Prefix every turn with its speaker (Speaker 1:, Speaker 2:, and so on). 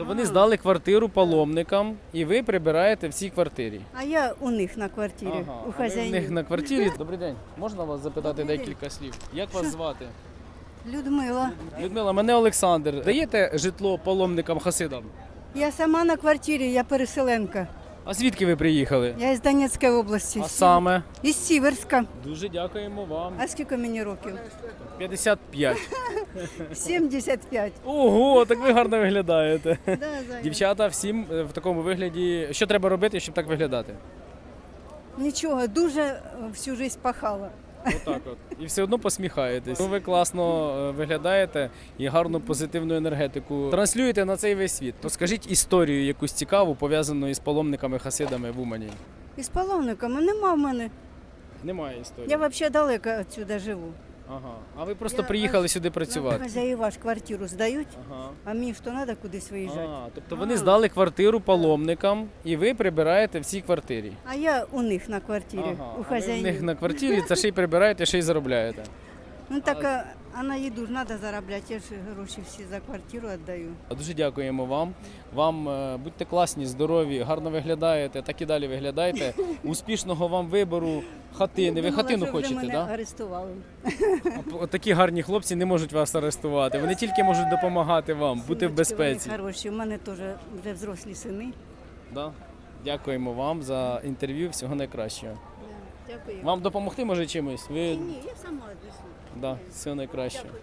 Speaker 1: Тобто вони здали квартиру паломникам, і ви прибираєте в цій квартирі.
Speaker 2: А я у них на квартирі, у
Speaker 1: а ви в
Speaker 2: хазяїнів.
Speaker 1: них на квартирі. Добрий день. Можна вас запитати
Speaker 2: Добрий день.
Speaker 1: декілька слів? Як вас звати?
Speaker 2: Людмила.
Speaker 1: Людмила, мене Олександр. Даєте житло паломникам хасидам?
Speaker 2: Я сама на квартирі, я переселенка.
Speaker 1: А звідки ви приїхали?
Speaker 2: Я із Донецької області.
Speaker 1: А саме?
Speaker 2: Із Сіверська.
Speaker 1: Дуже дякуємо вам.
Speaker 2: А скільки мені років?
Speaker 1: 55.
Speaker 2: 75.
Speaker 1: Ого, так ви гарно виглядаєте.
Speaker 2: Да.
Speaker 1: Дівчата, всім е, в такому вигляді. Що треба робити, щоб так виглядати?
Speaker 2: Нічого, дуже е, всю життя пахала.
Speaker 1: Отак от. І все одно посміхаєтесь. Ну, ви класно е, виглядаєте і гарну позитивну енергетику транслюєте на цей весь світ. Розкажіть історію якусь цікаву, пов'язану із паломниками хасидами в Умані.
Speaker 2: Із паломниками нема в мене.
Speaker 1: Немає історії.
Speaker 2: Я взагалі далеко відсюди живу.
Speaker 1: Ага. А ви просто
Speaker 2: Я
Speaker 1: приїхали
Speaker 2: аж-
Speaker 1: сюди працювати.
Speaker 2: Хазяїва ж квартиру здають,
Speaker 1: Ага.
Speaker 2: а мені що треба кудись виїжджати.
Speaker 1: А, тобто вони здали квартиру паломникам, і ви прибираєте в цій квартирі.
Speaker 2: А я у них на квартирі,
Speaker 1: Ага.
Speaker 2: у
Speaker 1: А ви в них на квартирі, це ще й прибираєте, ще й заробляєте.
Speaker 2: Ну так, а, а на їду ж треба заробляти, я ж гроші всі за квартиру віддаю.
Speaker 1: Дуже дякуємо вам. Вам е, будьте класні, здорові, гарно виглядаєте, так і далі виглядаєте. Успішного вам вибору хатини. Ви
Speaker 2: Думала,
Speaker 1: хатину
Speaker 2: що вже
Speaker 1: хочете,
Speaker 2: мене
Speaker 1: так? Да?
Speaker 2: арестували.
Speaker 1: Такі гарні хлопці не можуть вас арестувати. Вони тільки можуть допомагати вам, бути в
Speaker 2: Синочки
Speaker 1: безпеці.
Speaker 2: вони Хороші, у мене теж вже взрослі сини.
Speaker 1: Да? Дякуємо вам за інтерв'ю. Всього найкращого.
Speaker 2: Дякую.
Speaker 1: Вам допомогти може чимось? Ви
Speaker 2: Ні, я сама віднесу.
Speaker 1: да, найкраще. найкращого.